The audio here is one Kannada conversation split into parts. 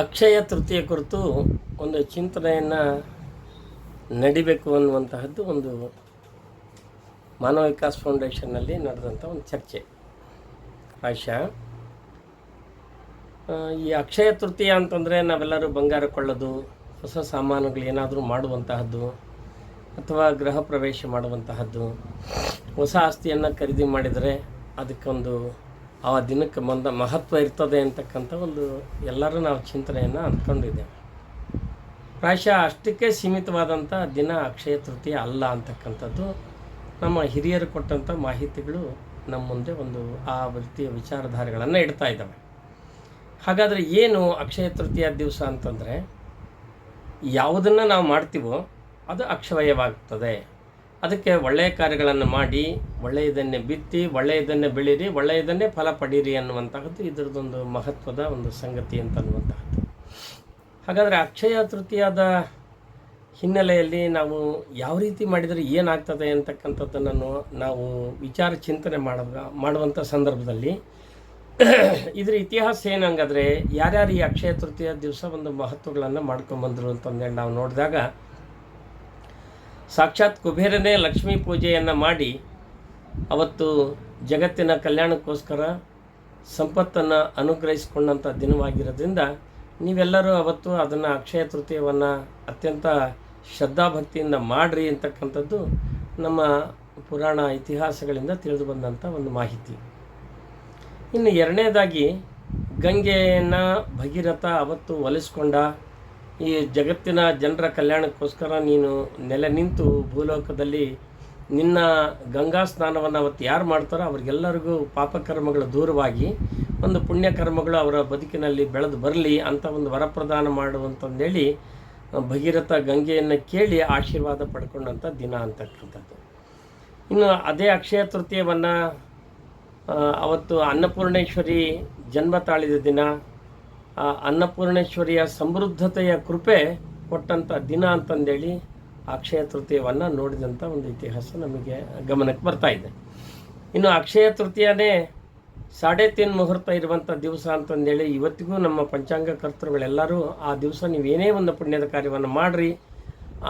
ಅಕ್ಷಯ ತೃತೀಯ ಕುರಿತು ಒಂದು ಚಿಂತನೆಯನ್ನು ನಡಿಬೇಕು ಅನ್ನುವಂತಹದ್ದು ಒಂದು ಮಾನವ ವಿಕಾಸ್ ಫೌಂಡೇಶನ್ನಲ್ಲಿ ನಡೆದಂಥ ಒಂದು ಚರ್ಚೆ. ಆಶಾ ಈ ಅಕ್ಷಯ ತೃತೀಯ ಅಂತಂದರೆ ನಾವೆಲ್ಲರೂ ಬಂಗಾರ ಕೊಳ್ಳೋದು, ಹೊಸ ಸಾಮಾನುಗಳು ಏನಾದರೂ ಮಾಡುವಂತಹದ್ದು, ಅಥವಾ ಗೃಹ ಪ್ರವೇಶ ಮಾಡುವಂತಹದ್ದು, ಹೊಸ ಆಸ್ತಿಯನ್ನು ಖರೀದಿ ಮಾಡಿದರೆ ಅದಕ್ಕೊಂದು ಆ ದಿನಕ್ಕೆ ಮುಂದೆ ಮಹತ್ವ ಇರ್ತದೆ ಅಂತಕ್ಕಂಥ ಒಂದು ಎಲ್ಲರೂ ನಾವು ಚಿಂತನೆಯನ್ನು ಅಂದ್ಕೊಂಡಿದ್ದೇವೆ. ಪ್ರಾಯಶಃ ಅಷ್ಟಕ್ಕೆ ಸೀಮಿತವಾದಂಥ ದಿನ ಅಕ್ಷಯ ತೃತೀಯ ಅಲ್ಲ ಅಂತಕ್ಕಂಥದ್ದು ನಮ್ಮ ಹಿರಿಯರು ಕೊಟ್ಟಂಥ ಮಾಹಿತಿಗಳು ನಮ್ಮ ಮುಂದೆ ಒಂದು ಆ ರೀತಿಯ ವಿಚಾರಧಾರೆಗಳನ್ನು ಇಡ್ತಾ ಇದ್ದಾವೆ. ಹಾಗಾದರೆ ಏನು ಅಕ್ಷಯ ತೃತೀಯ ದಿವಸ ಅಂತಂದರೆ ಯಾವುದನ್ನು ನಾವು ಮಾಡ್ತೀವೋ ಅದು ಅಕ್ಷಯವಾಗ್ತದೆ. ಅದಕ್ಕೆ ಒಳ್ಳೆಯ ಕಾರ್ಯಗಳನ್ನು ಮಾಡಿ, ಒಳ್ಳೆಯದನ್ನೇ ಬಿತ್ತಿ, ಒಳ್ಳೆಯದನ್ನೇ ಬೆಳೀರಿ ಒಳ್ಳೆಯದನ್ನೇ ಫಲ ಪಡೀರಿ ಅನ್ನುವಂತಹದ್ದು ಇದರದೊಂದು ಮಹತ್ವದ ಒಂದು ಸಂಗತಿ ಅಂತ ಅನ್ನುವಂತಹದ್ದು. ಹಾಗಾದರೆ ಅಕ್ಷಯ ತೃತೀಯದ ಹಿನ್ನೆಲೆಯಲ್ಲಿ ನಾವು ಯಾವ ರೀತಿ ಮಾಡಿದರೆ ಏನಾಗ್ತದೆ ಅಂತಕ್ಕಂಥದ್ದನ್ನು ನಾವು ವಿಚಾರ ಚಿಂತನೆ ಮಾಡುವ ಮಾಡುವಂಥ ಸಂದರ್ಭದಲ್ಲಿ ಇದರ ಇತಿಹಾಸ ಏನಂಗಾದರೆ ಯಾರ್ಯಾರು ಈ ಅಕ್ಷಯ ತೃತೀಯ ದಿವಸ ಒಂದು ಮಹತ್ವಗಳನ್ನು ಮಾಡ್ಕೊಂಬಂದರು ಅಂತಂದೇಳಿ ನಾವು ನೋಡಿದಾಗ ಸಾಕ್ಷಾತ್ ಕುಬೇರನೇ ಲಕ್ಷ್ಮೀ ಪೂಜೆಯನ್ನು ಮಾಡಿ ಅವತ್ತು ಜಗತ್ತಿನ ಕಲ್ಯಾಣಕ್ಕೋಸ್ಕರ ಸಂಪತ್ತನ್ನು ಅನುಗ್ರಹಿಸಿಕೊಂಡಂಥ ದಿನವಾಗಿರೋದ್ರಿಂದ ನೀವೆಲ್ಲರೂ ಅವತ್ತು ಅದನ್ನು ಅಕ್ಷಯ ತೃತೀಯವನ್ನು ಅತ್ಯಂತ ಶ್ರದ್ಧಾಭಕ್ತಿಯಿಂದ ಮಾಡಿರಿ ಅಂತಕ್ಕಂಥದ್ದು ನಮ್ಮ ಪುರಾಣ ಇತಿಹಾಸಗಳಿಂದ ತಿಳಿದು ಬಂದಂಥ ಒಂದು ಮಾಹಿತಿ. ಇನ್ನು ಎರಡನೇದಾಗಿ ಗಂಗೆಯನ್ನು ಭಗೀರಥ ಅವತ್ತು ಒಲಿಸ್ಕೊಂಡ ಈ ಜಗತ್ತಿನ ಜನರ ಕಲ್ಯಾಣಕ್ಕೋಸ್ಕರ ನೀನು ನೆಲೆ ನಿಂತು ಭೂಲೋಕದಲ್ಲಿ ನಿನ್ನ ಗಂಗಾ ಸ್ನಾನವನ್ನು ಅವತ್ತು ಯಾರು ಮಾಡ್ತಾರೋ ಅವ್ರಿಗೆಲ್ಲರಿಗೂ ಪಾಪಕರ್ಮಗಳು ದೂರವಾಗಿ ಒಂದು ಪುಣ್ಯಕರ್ಮಗಳು ಅವರ ಬದುಕಿನಲ್ಲಿ ಬೆಳೆದು ಬರಲಿ ಅಂತ ಒಂದು ವರಪ್ರದಾನ ಮಾಡುವಂತಂದೇಳಿ ಭಗೀರಥ ಗಂಗೆಯನ್ನು ಕೇಳಿ ಆಶೀರ್ವಾದ ಪಡ್ಕೊಂಡಂಥ ದಿನ ಅಂತಕ್ಕಂಥದ್ದು ಇನ್ನು ಅದೇ ಅಕ್ಷಯ ತೃತೀಯವನ್ನು ಅವತ್ತು ಅನ್ನಪೂರ್ಣೇಶ್ವರಿ ಜನ್ಮ ತಾಳಿದ ದಿನ ಆ ಅನ್ನಪೂರ್ಣೇಶ್ವರಿಯ ಸಮೃದ್ಧತೆಯ ಕೃಪೆ ಕೊಟ್ಟಂಥ ದಿನ ಅಂತಂದೇಳಿ ಅಕ್ಷಯ ತೃತೀಯವನ್ನು ನೋಡಿದಂಥ ಒಂದು ಇತಿಹಾಸ ನಮಗೆ ಗಮನಕ್ಕೆ ಬರ್ತಾ ಇದೆ. ಇನ್ನು ಅಕ್ಷಯ ತೃತೀಯನೇ ಸಾಡೆ ತಿನ್ ಮುಹೂರ್ತ ಇರುವಂಥ ದಿವಸ ಅಂತಂದೇಳಿ ಇವತ್ತಿಗೂ ನಮ್ಮ ಪಂಚಾಂಗ ಕರ್ತೃಗಳೆಲ್ಲರೂ ಆ ದಿವಸ ನೀವೇನೇ ಒಂದು ಪುಣ್ಯದ ಕಾರ್ಯವನ್ನು ಮಾಡಿರಿ,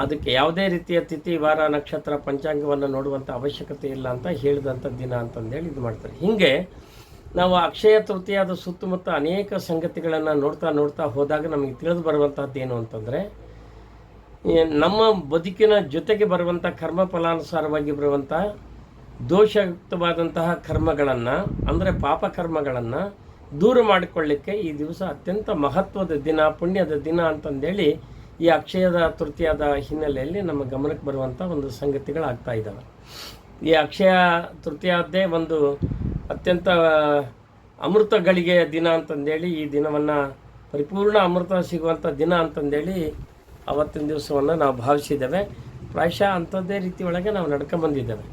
ಅದಕ್ಕೆ ಯಾವುದೇ ರೀತಿಯ ತಿಥಿ, ವಾರ, ನಕ್ಷತ್ರ, ಪಂಚಾಂಗವನ್ನು ನೋಡುವಂಥ ಅವಶ್ಯಕತೆ ಇಲ್ಲ ಅಂತ ಹೇಳಿದಂಥ ದಿನ ಅಂತಂದೇಳಿ ಇದು ಮಾಡ್ತಾರೆ. ಹೀಗೆ ನಾವು ಅಕ್ಷಯ ತೃತೀಯದ ಸುತ್ತಮುತ್ತ ಅನೇಕ ಸಂಗತಿಗಳನ್ನು ನೋಡ್ತಾ ನೋಡ್ತಾ ಹೋದಾಗ ನಮಗೆ ತಿಳಿದು ಬರುವಂಥದ್ದು ಏನು ಅಂತಂದರೆ ನಮ್ಮ ಬದುಕಿನ ಜೊತೆಗೆ ಬರುವಂಥ ಕರ್ಮ ಫಲಾನುಸಾರವಾಗಿ ಬರುವಂಥ ದೋಷಯುಕ್ತವಾದಂತಹ ಕರ್ಮಗಳನ್ನು, ಅಂದರೆ ಪಾಪ ಕರ್ಮಗಳನ್ನು ದೂರ ಮಾಡಿಕೊಳ್ಳಿಕ್ಕೆ ಈ ದಿವಸ ಅತ್ಯಂತ ಮಹತ್ವದ ದಿನ, ಪುಣ್ಯದ ದಿನ ಅಂತಂದೇಳಿ ಈ ಅಕ್ಷಯದ ತೃತೀಯದ ಹಿನ್ನೆಲೆಯಲ್ಲಿ ನಮ್ಮ ಗಮನಕ್ಕೆ ಬರುವಂಥ ಒಂದು ಸಂಗತಿಗಳಾಗ್ತಾ ಇದ್ದಾವೆ ಈ ಅಕ್ಷಯ ತೃತೀಯದ್ದೇ ಒಂದು ಅತ್ಯಂತ ಅಮೃತ ಗಳಿಗೆಯ ದಿನ ಅಂತಂದೇಳಿ ಈ ದಿನವನ್ನು ಪರಿಪೂರ್ಣ ಅಮೃತ ಸಿಗುವಂಥ ದಿನ ಅಂತಂದೇಳಿ ಅವತ್ತಿನ ದಿವಸವನ್ನು ನಾವು ಭಾವಿಸಿದ್ದೇವೆ. ಪ್ರಾಯಶಃ ಅಂಥದ್ದೇ ರೀತಿ ಒಳಗೆ ನಾವು ನಡ್ಕೊಂಬಂದಿದ್ದೇವೆ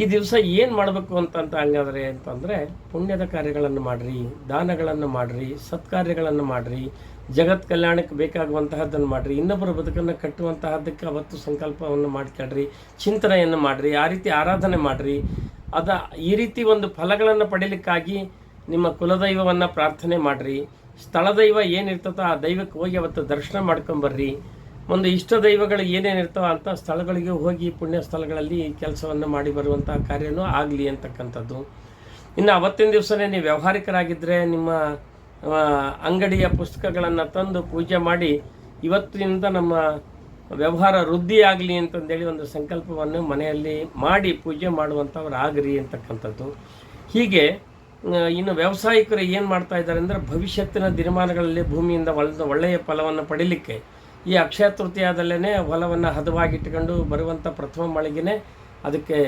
ಈ ದಿವಸ ಏನು ಮಾಡಬೇಕು ಅಂತಂತ ಹಂಗಾದ್ರೆ ಅಂತಂದರೆ ಪುಣ್ಯದ ಕಾರ್ಯಗಳನ್ನು ಮಾಡಿರಿ, ದಾನಗಳನ್ನು ಮಾಡಿರಿ, ಸತ್ಕಾರ್ಯಗಳನ್ನು ಮಾಡಿರಿ, ಜಗತ್ ಕಲ್ಯಾಣಕ್ಕೆ ಬೇಕಾಗುವಂತಹದ್ದನ್ನು ಮಾಡಿರಿ, ಇನ್ನೊಬ್ಬರ ಬದುಕನ್ನು ಕಟ್ಟುವಂತಹದ್ದಕ್ಕೆ ಅವತ್ತು ಸಂಕಲ್ಪವನ್ನು ಮಾಡ್ಕೊಳ್ರಿ ಚಿಂತನೆಯನ್ನು ಮಾಡಿರಿ, ಆ ರೀತಿ ಆರಾಧನೆ ಮಾಡಿರಿ. ಅದ ಈ ರೀತಿ ಒಂದು ಫಲಗಳನ್ನು ಪಡೀಲಿಕ್ಕಾಗಿ ನಿಮ್ಮ ಕುಲದೈವವನ್ನು ಪ್ರಾರ್ಥನೆ ಮಾಡಿರಿ. ಸ್ಥಳದೈವ ಏನಿರ್ತದೋ ಆ ದೈವಕ್ಕೆ ಹೋಗಿ ಅವತ್ತು ದರ್ಶನ ಮಾಡ್ಕೊಂಬರ್ರಿ. ಒಂದು ಇಷ್ಟ ದೈವಗಳು ಏನೇನಿರ್ತವೋ ಅಂತ ಸ್ಥಳಗಳಿಗೆ ಹೋಗಿ ಪುಣ್ಯ ಸ್ಥಳಗಳಲ್ಲಿ ಕೆಲಸವನ್ನು ಮಾಡಿ ಬರುವಂಥ ಕಾರ್ಯನೂ ಆಗಲಿ ಅಂತಕ್ಕಂಥದ್ದು. ಇನ್ನು ಅವತ್ತಿನ ದಿವಸನೇ ನೀವು ವ್ಯವಹಾರಿಕರಾಗಿದ್ದರೆ ನಿಮ್ಮ ಅಂಗಡಿಯ ಪುಸ್ತಕಗಳನ್ನು ತಂದು ಪೂಜೆ ಮಾಡಿ ಇವತ್ತಿನಿಂದ ನಮ್ಮ ವ್ಯವಹಾರ ವೃದ್ಧಿ ಆಗಲಿ ಅಂತಂದೇಳಿ ಒಂದು ಸಂಕಲ್ಪವನ್ನು ಮನೆಯಲ್ಲಿ ಮಾಡಿ ಪೂಜೆ ಮಾಡುವಂಥವ್ರು ಆಗ್ರಿ ಅಂತಕ್ಕಂಥದ್ದು. ಹೀಗೆ ಇನ್ನು ವ್ಯವಸಾಯಿಕರು ಏನು ಮಾಡ್ತಾ ಇದ್ದಾರೆ ಅಂದರೆ ಭವಿಷ್ಯತ್ತಿನ ದಿನಮಾನಗಳಲ್ಲಿ ಭೂಮಿಯಿಂದ ಒಳ್ಳೆ ಒಳ್ಳೆಯ ಫಲವನ್ನು ಪಡೀಲಿಕ್ಕೆ ಈ ಅಕ್ಷಯ ತೃತೀಯದಲ್ಲೇ ಹೊಲವನ್ನು ಹದವಾಗಿಟ್ಟುಕೊಂಡು ಬರುವಂಥ ಪ್ರಥಮ ಮಳೆಗೆ ಅದಕ್ಕೆ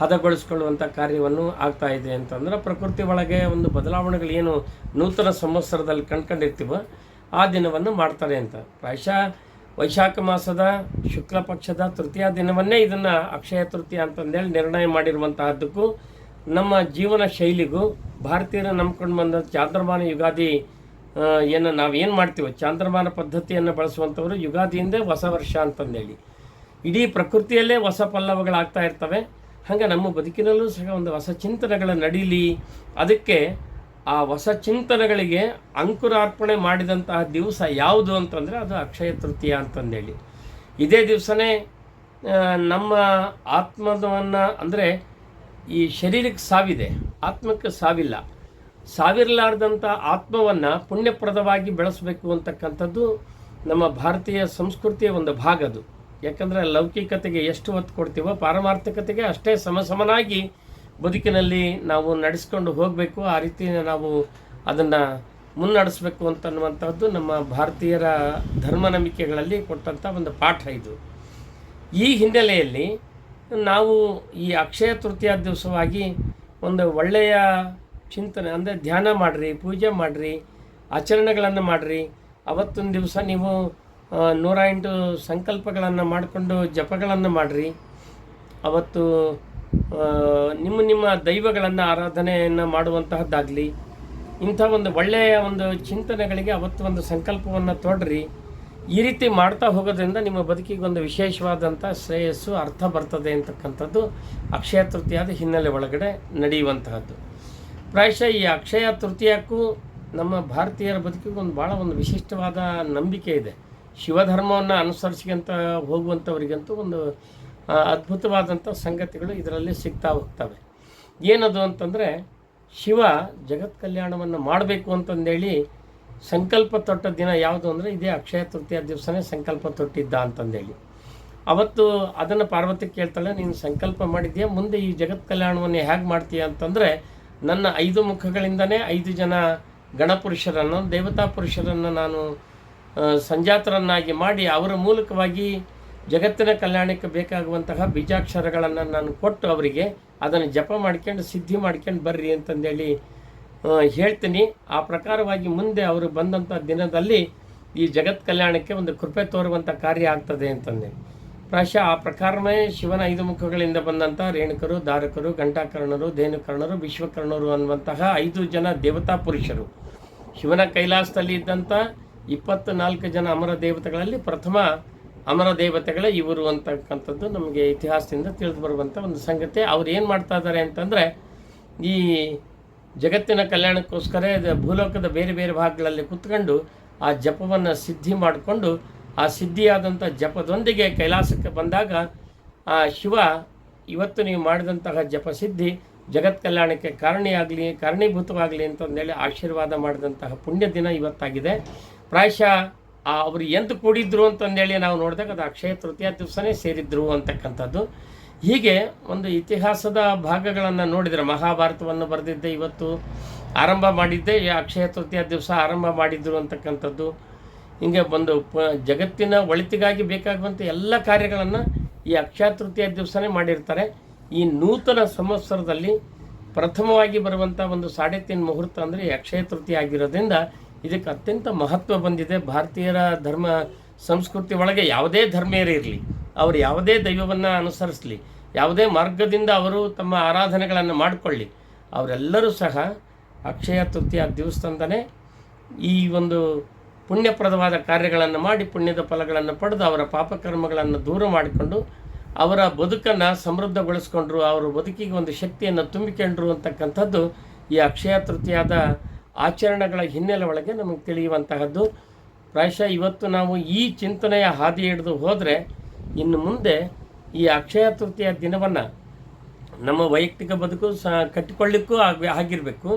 ಹದಗೊಳಿಸ್ಕೊಳ್ಳುವಂಥ ಕಾರ್ಯವನ್ನು ಆಗ್ತಾ ಇದೆ ಅಂತಂದ್ರೆ ಪ್ರಕೃತಿ ಒಳಗೆ ಒಂದು ಬದಲಾವಣೆಗಳು ಏನು ನೂತನ ಸಂವತ್ಸರದಲ್ಲಿ ಕಂಡ್ಕೊಂಡಿರ್ತೀವೋ ಆ ದಿನವನ್ನು ಮಾಡ್ತಾರೆ ಅಂತ. ಪ್ರಾಯಶಃ ವೈಶಾಖ ಮಾಸದ ಶುಕ್ಲ ಪಕ್ಷದ ತೃತೀಯ ದಿನವನ್ನೇ ಇದನ್ನು ಅಕ್ಷಯ ತೃತೀಯ ಅಂತಂದೇಳಿ ನಿರ್ಣಯ ಮಾಡಿರುವಂತಹದ್ದಕ್ಕೂ ನಮ್ಮ ಜೀವನ ಶೈಲಿಗೂ ಭಾರತೀಯರು ನಂಬ್ಕೊಂಡು ಬಂದ ಚಾಂದ್ರಮಾನ ಯುಗಾದಿ ಏನು ನಾವೇನು ಮಾಡ್ತೀವೋ, ಚಾಂದ್ರಮಾನ ಪದ್ಧತಿಯನ್ನು ಬಳಸುವಂಥವ್ರು ಯುಗಾದಿಯಿಂದ ಹೊಸ ವರ್ಷ ಅಂತಂದೇಳಿ. ಇಡೀ ಪ್ರಕೃತಿಯಲ್ಲೇ ಹೊಸ ಪಲ್ಲವಗಳಾಗ್ತಾ ಇರ್ತವೆ. ಹಾಗೆ ನಮ್ಮ ಬದುಕಿನಲ್ಲೂ ಸಹ ಒಂದು ಹೊಸ ಚಿಂತನೆಗಳ ನಡೀಲಿ. ಅದಕ್ಕೆ ಆ ಹೊಸ ಚಿಂತನೆಗಳಿಗೆ ಅಂಕುರಾರ್ಪಣೆ ಮಾಡಿದಂತಹ ದಿವಸ ಯಾವುದು ಅಂತಂದರೆ ಅದು ಅಕ್ಷಯ ತೃತೀಯ ಅಂತಂದೇಳಿ. ಇದೇ ದಿವಸನೇ ನಮ್ಮ ಆತ್ಮವನ್ನು ಅಂದರೆ ಈ ಶರೀರಕ್ಕೆ ಸಾವಿದೆ, ಆತ್ಮಕ್ಕೆ ಸಾವಿಲ್ಲ. ಸಾವಿರಲಾರ್ದಂಥ ಆತ್ಮವನ್ನು ಪುಣ್ಯಪ್ರದವಾಗಿ ಬೆಳೆಸಬೇಕು ಅಂತಕ್ಕಂಥದ್ದು ನಮ್ಮ ಭಾರತೀಯ ಸಂಸ್ಕೃತಿಯ ಒಂದು ಭಾಗ ಅದು ಯಾಕಂದರೆ ಲೌಕಿಕತೆಗೆ ಎಷ್ಟು ಒತ್ತು ಕೊಡ್ತೀವೋ, ಪಾರಮಾರ್ಥಿಕತೆಗೆ ಅಷ್ಟೇ ಸಮಸಮನಾಗಿ ಬದುಕಿನಲ್ಲಿ ನಾವು ನಡೆಸ್ಕೊಂಡು ಹೋಗಬೇಕು, ಆ ರೀತಿ ನಾವು ಅದನ್ನು ಮುನ್ನಡೆಸಬೇಕು ಅಂತನ್ನುವಂಥದ್ದು ನಮ್ಮ ಭಾರತೀಯರ ಧರ್ಮ ನಂಬಿಕೆಗಳಲ್ಲಿ ಕೊಟ್ಟಂಥ ಒಂದು ಪಾಠ ಇದು. ಈ ಹಿನ್ನೆಲೆಯಲ್ಲಿ ನಾವು ಈ ಅಕ್ಷಯ ತೃತೀಯ ದಿವಸವಾಗಿ ಒಂದು ಒಳ್ಳೆಯ ಚಿಂತನೆ, ಅಂದರೆ ಧ್ಯಾನ ಮಾಡಿರಿ, ಪೂಜೆ ಮಾಡಿರಿ, ಆಚರಣೆಗಳನ್ನು ಮಾಡಿರಿ. ಅವತ್ತೊಂದು ದಿವಸ ನೀವು ನೂರ ಎಂಟು ಸಂಕಲ್ಪಗಳನ್ನು ಮಾಡಿಕೊಂಡು ಜಪಗಳನ್ನು ಮಾಡಿರಿ. ಅವತ್ತು ನಿಮ್ಮ ನಿಮ್ಮ ದೈವಗಳನ್ನು ಆರಾಧನೆಯನ್ನು ಮಾಡುವಂತಹದ್ದಾಗಲಿ, ಇಂಥ ಒಂದು ಒಳ್ಳೆಯ ಒಂದು ಚಿಂತನೆಗಳಿಗೆ ಅವತ್ತು ಒಂದು ಸಂಕಲ್ಪವನ್ನು ತೊಡ್ರಿ. ಈ ರೀತಿ ಮಾಡ್ತಾ ಹೋಗೋದ್ರಿಂದ ನಿಮ್ಮ ಬದುಕಿಗೆ ಒಂದು ವಿಶೇಷವಾದಂಥ ಶ್ರೇಯಸ್ಸು, ಅರ್ಥ ಬರ್ತದೆ ಅಂತಕ್ಕಂಥದ್ದು ಅಕ್ಷಯ ತೃತೀಯದ ಹಿನ್ನೆಲೆ ಒಳಗಡೆ ನಡೆಯುವಂತಹದ್ದು. ಪ್ರಾಯಶಃ ಈ ಅಕ್ಷಯ ತೃತೀಯಕ್ಕೂ ನಮ್ಮ ಭಾರತೀಯರ ಬದುಕಿಗೆ ಒಂದು ಭಾಳ ಒಂದು ವಿಶಿಷ್ಟವಾದ ನಂಬಿಕೆ ಇದೆ. ಶಿವಧರ್ಮವನ್ನು ಅನುಸರಿಸ್ಕೊಂತ ಹೋಗುವಂಥವರಿಗಂತೂ ಒಂದು ಅದ್ಭುತವಾದಂಥ ಸಂಗತಿಗಳು ಇದರಲ್ಲಿ ಸಿಗ್ತಾ ಹೋಗ್ತವೆ. ಏನದು ಅಂತಂದರೆ, ಶಿವ ಜಗತ್ ಕಲ್ಯಾಣವನ್ನು ಮಾಡಬೇಕು ಅಂತಂದೇಳಿ ಸಂಕಲ್ಪ ತೊಟ್ಟ ದಿನ ಯಾವುದು ಅಂದರೆ, ಇದೇ ಅಕ್ಷಯ ತೃತೀಯ ದಿವಸನೇ ಸಂಕಲ್ಪ ತೊಟ್ಟಿದ್ದ ಅಂತಂದೇಳಿ. ಅವತ್ತು ಅದನ್ನು ಪಾರ್ವತಿ ಕೇಳ್ತಾಳೆ, ನೀನು ಸಂಕಲ್ಪ ಮಾಡಿದ್ಯಾ? ಮುಂದೆ ಈ ಜಗತ್ ಕಲ್ಯಾಣವನ್ನು ಹೇಗೆ ಮಾಡ್ತೀಯ ಅಂತಂದರೆ, ನನ್ನ ಐದು ಮುಖಗಳಿಂದನೇ ಐದು ಜನ ಗಣಪುರುಷರನ್ನು, ದೇವತಾ ಪುರುಷರನ್ನು ನಾನು ಸಂಜಾತರನ್ನಾಗಿ ಮಾಡಿ ಅವರ ಮೂಲಕವಾಗಿ ಜಗತ್ತಿನ ಕಲ್ಯಾಣಕ್ಕೆ ಬೇಕಾಗುವಂತಹ ಬೀಜಾಕ್ಷರಗಳನ್ನು ನಾನು ಕೊಟ್ಟು ಅವರಿಗೆ ಅದನ್ನು ಜಪ ಮಾಡ್ಕೊಂಡು, ಸಿದ್ಧಿ ಮಾಡ್ಕೊಂಡು ಬರ್ರಿ ಅಂತಂದೇಳಿ ಹೇಳ್ತೀನಿ. ಆ ಪ್ರಕಾರವಾಗಿ ಮುಂದೆ ಅವರು ಬಂದಂಥ ದಿನದಲ್ಲಿ ಈ ಜಗತ್ ಕಲ್ಯಾಣಕ್ಕೆ ಒಂದು ಕೃಪೆ ತೋರುವಂಥ ಕಾರ್ಯ ಆಗ್ತದೆ ಅಂತಂದೆ. ಪ್ರಾಯಶಃ ಆ ಪ್ರಕಾರವೇ ಶಿವನ ಐದು ಮುಖಗಳಿಂದ ಬಂದಂಥ ರೇಣುಕರು, ದಾರಕರು, ಘಂಟಾಕರ್ಣರು, ಧೇನುಕರ್ಣರು, ವಿಶ್ವಕರ್ಣರು ಅನ್ನುವಂತಹ ಐದು ಜನ ದೇವತಾ ಪುರುಷರು. ಶಿವನ ಕೈಲಾಸದಲ್ಲಿ ಇದ್ದಂಥ ಇಪ್ಪತ್ತು ನಾಲ್ಕು ಜನ ಅಮರ ದೇವತೆಗಳಲ್ಲಿ ಪ್ರಥಮ ಅಮರ ದೇವತೆಗಳೇ ಇವರು ಅಂತಕ್ಕಂಥದ್ದು ನಮಗೆ ಇತಿಹಾಸದಿಂದ ತಿಳಿದು ಬರುವಂಥ ಒಂದು ಸಂಗತಿ. ಅವ್ರು ಏನು ಮಾಡ್ತಾ ಇದ್ದಾರೆ ಅಂತಂದರೆ, ಈ ಜಗತ್ತಿನ ಕಲ್ಯಾಣಕ್ಕೋಸ್ಕರ ಭೂಲೋಕದ ಬೇರೆ ಬೇರೆ ಭಾಗಗಳಲ್ಲಿ ಕುತ್ಕೊಂಡು ಆ ಜಪವನ್ನು ಸಿದ್ಧಿ ಮಾಡಿಕೊಂಡು, ಆ ಸಿದ್ಧಿಯಾದಂಥ ಜಪದೊಂದಿಗೆ ಕೈಲಾಸಕ್ಕೆ ಬಂದಾಗ, ಆ ಶಿವ ಇವತ್ತು ನೀವು ಮಾಡಿದಂತಹ ಜಪ ಸಿದ್ಧಿ ಜಗತ್ ಕಲ್ಯಾಣಕ್ಕೆ ಕಾರಣಿಯಾಗಲಿ, ಕಾರಣೀಭೂತವಾಗಲಿ ಅಂತಂದೇಳಿ ಆಶೀರ್ವಾದ ಮಾಡಿದಂತಹ ಪುಣ್ಯ ದಿನ ಇವತ್ತಾಗಿದೆ. ಪ್ರಾಯಶಃ ಅವರು ಎಂತ ಕೂಡಿದ್ರು ಅಂತಂದೇಳಿ ನಾವು ನೋಡಿದಾಗ ಅದು ಅಕ್ಷಯ ತೃತೀಯ ದಿವಸನೇ ಸೇರಿದ್ರು ಅಂತಕ್ಕಂಥದ್ದು. ಹೀಗೆ ಒಂದು ಇತಿಹಾಸದ ಭಾಗಗಳನ್ನು ನೋಡಿದರೆ ಮಹಾಭಾರತವನ್ನು ಬರೆದಿದ್ದೆ ಇವತ್ತು, ಆರಂಭ ಮಾಡಿದ್ದೆ ಅಕ್ಷಯ ತೃತೀಯ ದಿವಸ ಆರಂಭ ಮಾಡಿದ್ರು ಅಂತಕ್ಕಂಥದ್ದು. ಹಿಂಗೆ ಒಂದು ಪ, ಜಗತ್ತಿನ ಒಳಿತಿಗಾಗಿ ಬೇಕಾಗುವಂಥ ಎಲ್ಲ ಕಾರ್ಯಗಳನ್ನು ಈ ಅಕ್ಷಯ ತೃತೀಯ ದಿವಸನೇ ಮಾಡಿರ್ತಾರೆ. ಈ ನೂತನ ಸಂವತ್ಸರದಲ್ಲಿ ಪ್ರಥಮವಾಗಿ ಬರುವಂಥ ಒಂದು ಸಾಡೆ ತಿನ್ ಮುಹೂರ್ತ ಅಂದರೆ ಅಕ್ಷಯ ತೃತೀಯ ಆಗಿರೋದ್ರಿಂದ ಇದಕ್ಕೆ ಅತ್ಯಂತ ಮಹತ್ವ ಬಂದಿದೆ. ಭಾರತೀಯರ ಧರ್ಮ, ಸಂಸ್ಕೃತಿ ಒಳಗೆ ಯಾವುದೇ ಧರ್ಮೀಯರಿರಲಿ ಅವರು ಯಾವುದೇ ದೈವವನ್ನು ಅನುಸರಿಸಲಿ, ಯಾವುದೇ ಮಾರ್ಗದಿಂದ ಅವರು ತಮ್ಮ ಆರಾಧನೆಗಳನ್ನು ಮಾಡಿಕೊಳ್ಳಿ, ಅವರೆಲ್ಲರೂ ಸಹ ಅಕ್ಷಯ ತೃತೀಯ ದೇವಸ್ಥಾನದೇ ಈ ಒಂದು ಪುಣ್ಯಪ್ರದವಾದ ಕಾರ್ಯಗಳನ್ನು ಮಾಡಿ, ಪುಣ್ಯದ ಫಲಗಳನ್ನು ಪಡೆದು ಅವರ ಪಾಪಕರ್ಮಗಳನ್ನು ದೂರ ಮಾಡಿಕೊಂಡು, ಅವರ ಬದುಕನ್ನು ಸಮೃದ್ಧಗೊಳಿಸ್ಕೊಂಡ್ರು, ಅವರ ಬದುಕಿಗೆ ಒಂದು ಶಕ್ತಿಯನ್ನು ತುಂಬಿಕೊಂಡ್ರು ಅಂತಕ್ಕಂಥದ್ದು ಈ ಅಕ್ಷಯ ತೃತೀಯದ ಆಚರಣೆಗಳ ಹಿನ್ನೆಲೆ ಒಳಗೆ ನಮಗೆ ತಿಳಿಯುವಂತಹದ್ದು. ಪ್ರಾಯಶಃ ಇವತ್ತು ನಾವು ಈ ಚಿಂತನೆಯ ಹಾದಿ ಹಿಡಿದು ಹೋದರೆ ಇನ್ನು ಮುಂದೆ ಈ ಅಕ್ಷಯ ತೃತೀಯ ದಿನವನ್ನು ನಮ್ಮ ವೈಯಕ್ತಿಕ ಬದುಕು ಸಹ ಕಟ್ಟಿಕೊಳ್ಳಿಕ್ಕೂ ಆಗ ಆಗಿರಬೇಕು.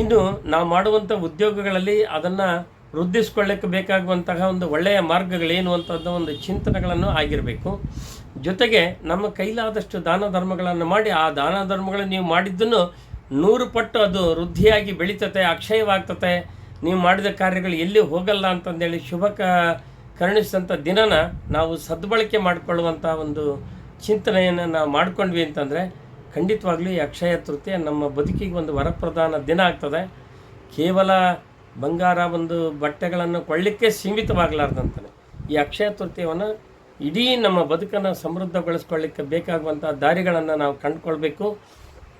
ಇನ್ನು ನಾವು ಮಾಡುವಂಥ ಉದ್ಯೋಗಗಳಲ್ಲಿ ಅದನ್ನು ವೃದ್ಧಿಸ್ಕೊಳ್ಳಿಕ್ಕೆ ಬೇಕಾಗುವಂತಹ ಒಂದು ಒಳ್ಳೆಯ ಮಾರ್ಗಗಳೇನು ಅಂತದ್ದು ಒಂದು ಚಿಂತನೆಗಳನ್ನು ಆಗಿರಬೇಕು. ಜೊತೆಗೆ ನಮ್ಮ ಕೈಲಾದಷ್ಟು ದಾನ ಧರ್ಮಗಳನ್ನು ಮಾಡಿ ಆ ದಾನ ಧರ್ಮಗಳನ್ನು ನೀವು ಮಾಡಿದ್ದನ್ನು ನೂರು ಪಟ್ಟು ಅದು ವೃದ್ಧಿಯಾಗಿ ಬೆಳೀತತೆ, ಅಕ್ಷಯವಾಗ್ತತೆ. ನೀವು ಮಾಡಿದ ಕಾರ್ಯಗಳು ಎಲ್ಲಿ ಹೋಗಲ್ಲ ಅಂತಂದೇಳಿ ಶುಭ ಕ ಕರುಣಿಸಿದಂಥ ದಿನನ ನಾವು ಸದ್ಬಳಕೆ ಮಾಡಿಕೊಳ್ಳುವಂಥ ಒಂದು ಚಿಂತನೆಯನ್ನು ನಾವು ಮಾಡ್ಕೊಂಡ್ವಿ ಅಂತಂದರೆ, ಖಂಡಿತವಾಗ್ಲೂ ಈ ಅಕ್ಷಯ ತೃತೀಯ ನಮ್ಮ ಬದುಕಿಗೆ ಒಂದು ವರಪ್ರಧಾನ ದಿನ ಆಗ್ತದೆ. ಕೇವಲ ಬಂಗಾರ ಒಂದು ಬಟ್ಟೆಗಳನ್ನು ಕೊಳ್ಳಿಕ್ಕೆ ಸೀಮಿತವಾಗಲಾರ್ದಂತಾನೆ. ಈ ಅಕ್ಷಯ ತೃತೀಯವನ್ನು ಇಡೀ ನಮ್ಮ ಬದುಕನ್ನು ಸಮೃದ್ಧಗೊಳಿಸ್ಕೊಳ್ಳಿಕ್ಕೆ ಬೇಕಾಗುವಂಥ ದಾರಿಗಳನ್ನು ನಾವು ಕಂಡುಕೊಳ್ಬೇಕು.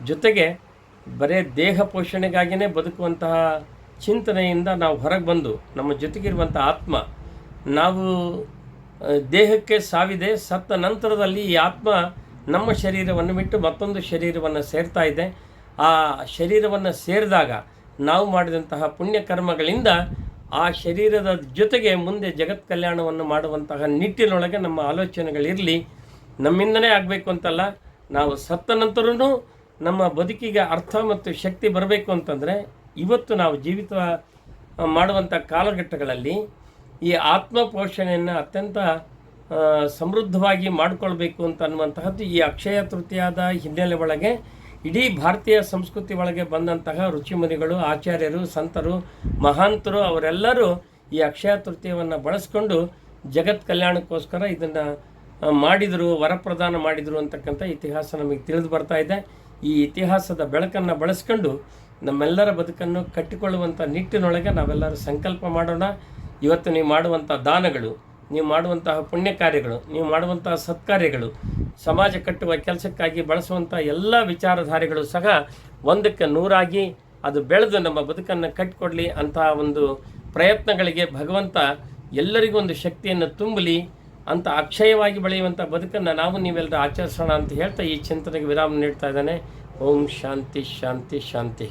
ಜೊತೆಗೆ ಬರೇ ದೇಹ ಪೋಷಣೆಗಾಗಿಯೇ ಬದುಕುವಂತಹ ಚಿಂತನೆಯಿಂದ ನಾವು ಹೊರಗೆ ಬಂದು ನಮ್ಮ ಜೊತೆಗಿರುವಂಥ ಆತ್ಮ, ನಾವು ದೇಹಕ್ಕೆ ಸಾವಿದೆ, ಸತ್ತ ನಂತರದಲ್ಲಿ ಈ ಆತ್ಮ ನಮ್ಮ ಶರೀರವನ್ನು ಬಿಟ್ಟು ಮತ್ತೊಂದು ಶರೀರವನ್ನು ಸೇರ್ತಾ ಇದೆ. ಆ ಶರೀರವನ್ನು ಸೇರಿದಾಗ ನಾವು ಮಾಡಿದಂತಹ ಪುಣ್ಯ ಕರ್ಮಗಳಿಂದ ಆ ಶರೀರದ ಜೊತೆಗೆ ಮುಂದೆ ಜಗತ್ ಕಲ್ಯಾಣವನ್ನು ಮಾಡುವಂತಹ ನಿಟ್ಟಿನೊಳಗೆ ನಮ್ಮ ಆಲೋಚನೆಗಳಿರಲಿ. ನಮ್ಮಿಂದನೇ ಆಗಬೇಕು ಅಂತಲ್ಲ, ನಾವು ಸತ್ತ ನಂತರನೂ ನಮ್ಮ ಬದುಕಿಗೆ ಅರ್ಥ ಮತ್ತು ಶಕ್ತಿ ಬರಬೇಕು ಅಂತಂದರೆ ಇವತ್ತು ನಾವು ಜೀವಿತ ಮಾಡುವಂಥ ಕಾಲಘಟ್ಟಗಳಲ್ಲಿ ಈ ಆತ್ಮ ಪೋಷಣೆಯನ್ನು ಅತ್ಯಂತ ಸಮೃದ್ಧವಾಗಿ ಮಾಡಿಕೊಳ್ಬೇಕು ಅಂತ ಅನ್ನುವಂತಹದ್ದು ಈ ಅಕ್ಷಯ ತೃತೀಯದ ಹಿನ್ನೆಲೆ ಒಳಗೆ ಇಡೀ ಭಾರತೀಯ ಸಂಸ್ಕೃತಿ ಒಳಗೆ ಬಂದಂತಹ ರುಚಿಮುನಿಗಳು, ಆಚಾರ್ಯರು, ಸಂತರು, ಮಹಾಂತರು ಅವರೆಲ್ಲರೂ ಈ ಅಕ್ಷಯ ತೃತೀಯವನ್ನು ಬಳಸ್ಕೊಂಡು ಜಗತ್ ಕಲ್ಯಾಣಕ್ಕೋಸ್ಕರ ಇದನ್ನು ಮಾಡಿದರು, ವರಪ್ರದಾನ ಮಾಡಿದರು ಅಂತಕ್ಕಂಥ ಇತಿಹಾಸ ನಮಗೆ ತಿಳಿದು ಬರ್ತಾ ಇದೆ. ಈ ಇತಿಹಾಸದ ಬೆಳಕನ್ನು ಬಳಸ್ಕೊಂಡು ನಮ್ಮೆಲ್ಲರ ಬದುಕನ್ನು ಕಟ್ಟಿಕೊಳ್ಳುವಂಥ ನಿಟ್ಟಿನೊಳಗೆ ನಾವೆಲ್ಲರೂ ಸಂಕಲ್ಪ ಮಾಡೋಣ. ಇವತ್ತು ನೀವು ಮಾಡುವಂಥ ದಾನಗಳು, ನೀವು ಮಾಡುವಂತಹ ಪುಣ್ಯ ಕಾರ್ಯಗಳು, ನೀವು ಮಾಡುವಂತಹ ಸತ್ಕಾರ್ಯಗಳು, ಸಮಾಜ ಕಟ್ಟುವ ಕೆಲಸಕ್ಕಾಗಿ ಬಳಸುವಂಥ ಎಲ್ಲ ವಿಚಾರಧಾರೆಗಳು ಸಹ ಒಂದಕ್ಕೆ ನೂರಾಗಿ ಅದು ಬೆಳೆದು ನಮ್ಮ ಬದುಕನ್ನು ಕಟ್ಟಿಕೊಡಲಿ ಅಂತಹ ಒಂದು ಪ್ರಯತ್ನಗಳಿಗೆ ಭಗವಂತ ಎಲ್ಲರಿಗೂ ಒಂದು ಶಕ್ತಿಯನ್ನು ತುಂಬಲಿ. ಅಂತ ಅಕ್ಷಯವಾಗಿ ಬೆಳೆಯುವಂಥ ಬದುಕನ್ನು ನಾವು ನೀವೆಲ್ಲರೂ ಆಚರಿಸೋಣ ಅಂತ ಹೇಳ್ತಾ ಈ ಚಿಂತನೆಗೆ ವಿರಾಮ ನೀಡ್ತಾ ಇದ್ದಾನೆ. ಓಂ ಶಾಂತಿ ಶಾಂತಿ ಶಾಂತಿ